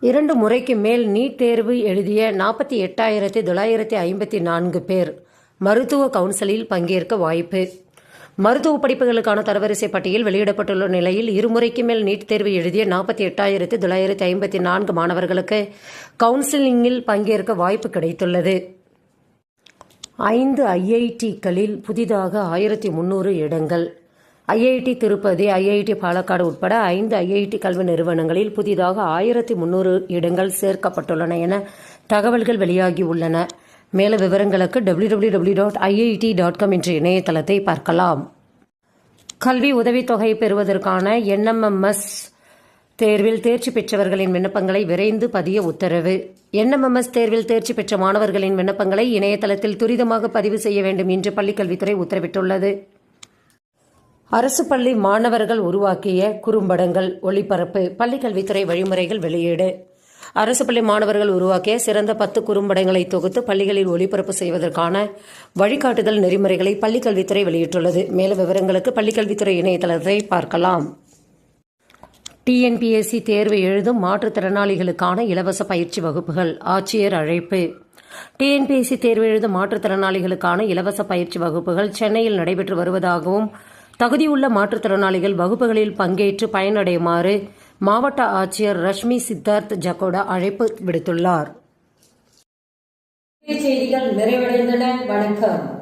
இரண்டு முறைக்கு மேல் நீட் தேர்வு எழுதிய நாற்பத்தி எட்டாயிரத்தி தொள்ளாயிரத்தி ஐம்பத்தி நான்கு பேர் மருத்துவ கவுன்சிலில் பங்கேற்க வாய்ப்பு. மருத்துவ படிப்புகளுக்கான தரவரிசை பட்டியல் வெளியிடப்பட்டுள்ள நிலையில் இருமுறைக்கு மேல் நீட் தேர்வு எழுதிய நாற்பத்தி எட்டாயிரத்தி தொள்ளாயிரத்தி ஐம்பத்தி நான்கு மாணவர்களுக்கு கவுன்சிலிங்கில் பங்கேற்க வாய்ப்பு கிடைத்துள்ளது. ஐந்து ஐஐடிக்களில் புதிதாக ஆயிரத்தி முன்னூறு இடங்கள். ஐஐடி திருப்பதி ஐஐடி பாலக்காடு உட்பட ஐந்து ஐஐடி கல்வி நிறுவனங்களில் புதிதாக ஆயிரத்தி முன்னூறு இடங்கள் சேர்க்கப்பட்டுள்ளன என தகவல்கள் வெளியாகியுள்ளன மேலும் விவரங்களுக்கு W W W dot IIT dot com என்ற இணையதளத்தை பார்க்கலாம். கல்வி உதவித்தொகை பெறுவதற்கான என்எம்எம்எஸ் தேர்வில் தேர்ச்சி பெற்றவர்களின் விண்ணப்பங்களை விரைந்து பதிய உத்தரவு. என்எம்எம்எஸ் தேர்வில் தேர்ச்சி பெற்ற மாணவர்களின் விண்ணப்பங்களை இணையதளத்தில் துரிதமாக பதிவு செய்ய வேண்டும் என்று பள்ளிக்கல்வித்துறை உத்தரவிட்டுள்ளது. அரசு பள்ளி மாணவர்கள் உருவாக்கிய குறும்படங்கள் ஒளிபரப்பு பள்ளிக்கல்வித்துறை வழிமுறைகள் வெளியீடு. அரசு பள்ளி மாணவர்கள் உருவாக்கிய சிறந்த பத்து குறும்படங்களை தொகுத்து பள்ளிகளில் ஒளிபரப்பு செய்வதற்கான வழிகாட்டுதல் நெறிமுறைகளை பள்ளிக்கல்வித்துறை வெளியிட்டுள்ளது. மேலும் விவரங்களுக்கு பள்ளிக்கல்வித்துறை இணையதளத்தை பார்க்கலாம். டிஎன்பிஎஸ்சி தேர்வு எழுதும் மாற்றுத்திறனாளிகளுக்கான இலவச பயிற்சி வகுப்புகள் ஆட்சியர் அழைப்பு. டிஎன்பிஎஸ்சி தேர்வு எழுதும் மாற்றுத்திறனாளிகளுக்கான இலவச பயிற்சி வகுப்புகள் சென்னையில் நடைபெற்று வருவதாகவும் தகுதியுள்ள மாற்றுத்திறனாளிகள் வகுப்புகளில் பங்கேற்று பயனடையுமாறு மாவட்ட ஆட்சியர் ரஷ்மி சித்தார்த் ஜகோடா அழைப்பு விடுத்துள்ளார். செய்திகள் நிறைவடைந்தன. வணக்கம்.